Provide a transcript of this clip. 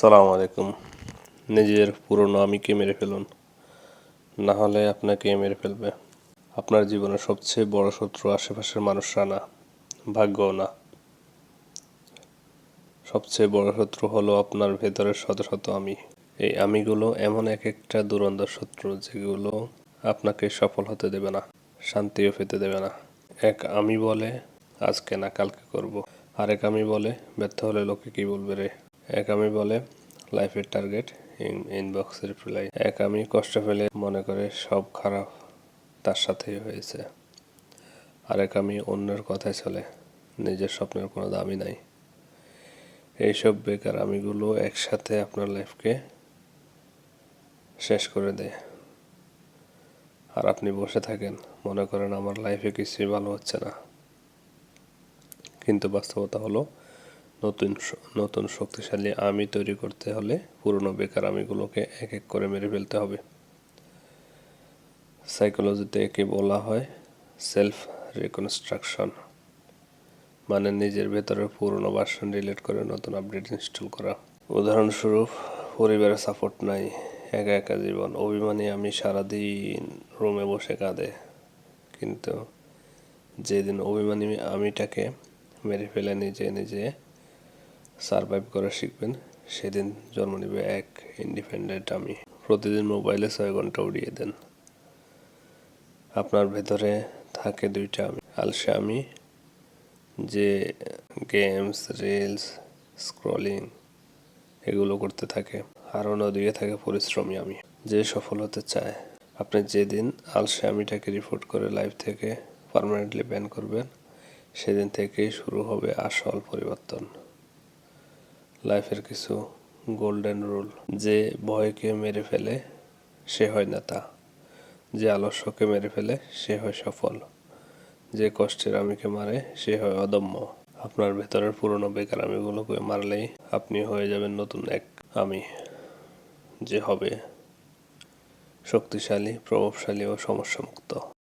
আসসালামু আলাইকুম। নিজের পুরনো আমিকে মেরে ফেলুন। না হলে আপনাকে মেরে ফেলবে। আপনার জীবনের সবচেয়ে বড় শত্রু আশেপাশের মানুষরা না, ভাগ্যও না। সবচেয়ে বড় শত্রু হলো আপনার ভেতরের শত শত আমি। এই আমিগুলো এমন এক একটা দুরন্ত শত্রু যেগুলো আপনাকে সফল হতে দেবে না, শান্তিও পেতে দেবে না। এক আমি বলে, আজকে না কালকে করব। আরেক আমি বলে, ব্যর্থ হলে লোকে কি বলবে রে? এক আমি বলে লাইফের টার্গেট ইনবক্সে রিপ্লাই এক আমি কষ্ট পেলে মনে করে সব খারাপ তার সাথেই হয়েছে। আরেক আমি অন্যের কথায় চলে, নিজের স্বপ্নের কোনো দামই নাই। এইসব বেকার আমিগুলো একসাথে আপনার লাইফকে শেষ করে দেয়। আর আপনি বসে থাকেন, মনে করেন আমার লাইফে কিছুই ভালো হচ্ছে না। কিন্তু বাস্তবতা হলো নতুন নতুন শক্তিশালী আমি তৈরি করতে হলে পুরনো বেকার আমিগুলোকে এক এক করে মেরে ফেলতে হবে। সাইকোলজিতে একে বলা হয় সেলফ রিকনস্ট্রাকশন মানে নিজের ভেতরের পুরনো ভার্সন ডিলিট করে নতুন আপডেট ইনস্টল করা। উদাহরণস্বরূপ, পরিবারের সাপোর্ট নাই, একা একা জীবন, অভিমানী আমি সারাদিন রুমে বসে কাঁদে। কিন্তু যেদিন অভিমানী আমিটাকে মেরে ফেলে নিজে নিজে সারভাইভ করা শিখবেন। সেদিন জন্ম নেবে এক ইন্ডিপেন্ডেন্ট আমি। প্রতিদিন মোবাইলে ছয় ঘণ্টা উড়িয়ে দেন। আপনার ভেতরে থাকে দুইটা আমি। আলসে আমি যে গেমস, রিলস, স্ক্রলিং, এগুলো করতে থাকে। আর অন্যদিকে থাকে পরিশ্রমী আমি, যে সফল হতে চায়। আপনি যেদিন আলসে আমিটাকে রিপোর্ট করে লাইফ থেকে পার্মানেন্টলি ব্যান করবেন, সেদিন থেকেই শুরু হবে আসল পরিবর্তন। লাইফের কিছু গোল্ডেন রুল যে ভয়কে মেরে ফেলে সে হয় নেতা, যে আলস্যকে মেরে ফেলে সে হয় সফল, যে কষ্টের আমিকে মারে সে হয় অদম্য। আপনার ভেতরের পুরনো বেকার আমিগুলোকে মারলেই আপনি হয়ে যাবেন নতুন এক আমি, যে হবে শক্তিশালী, প্রভাবশালী ও সমস্যামুক্ত।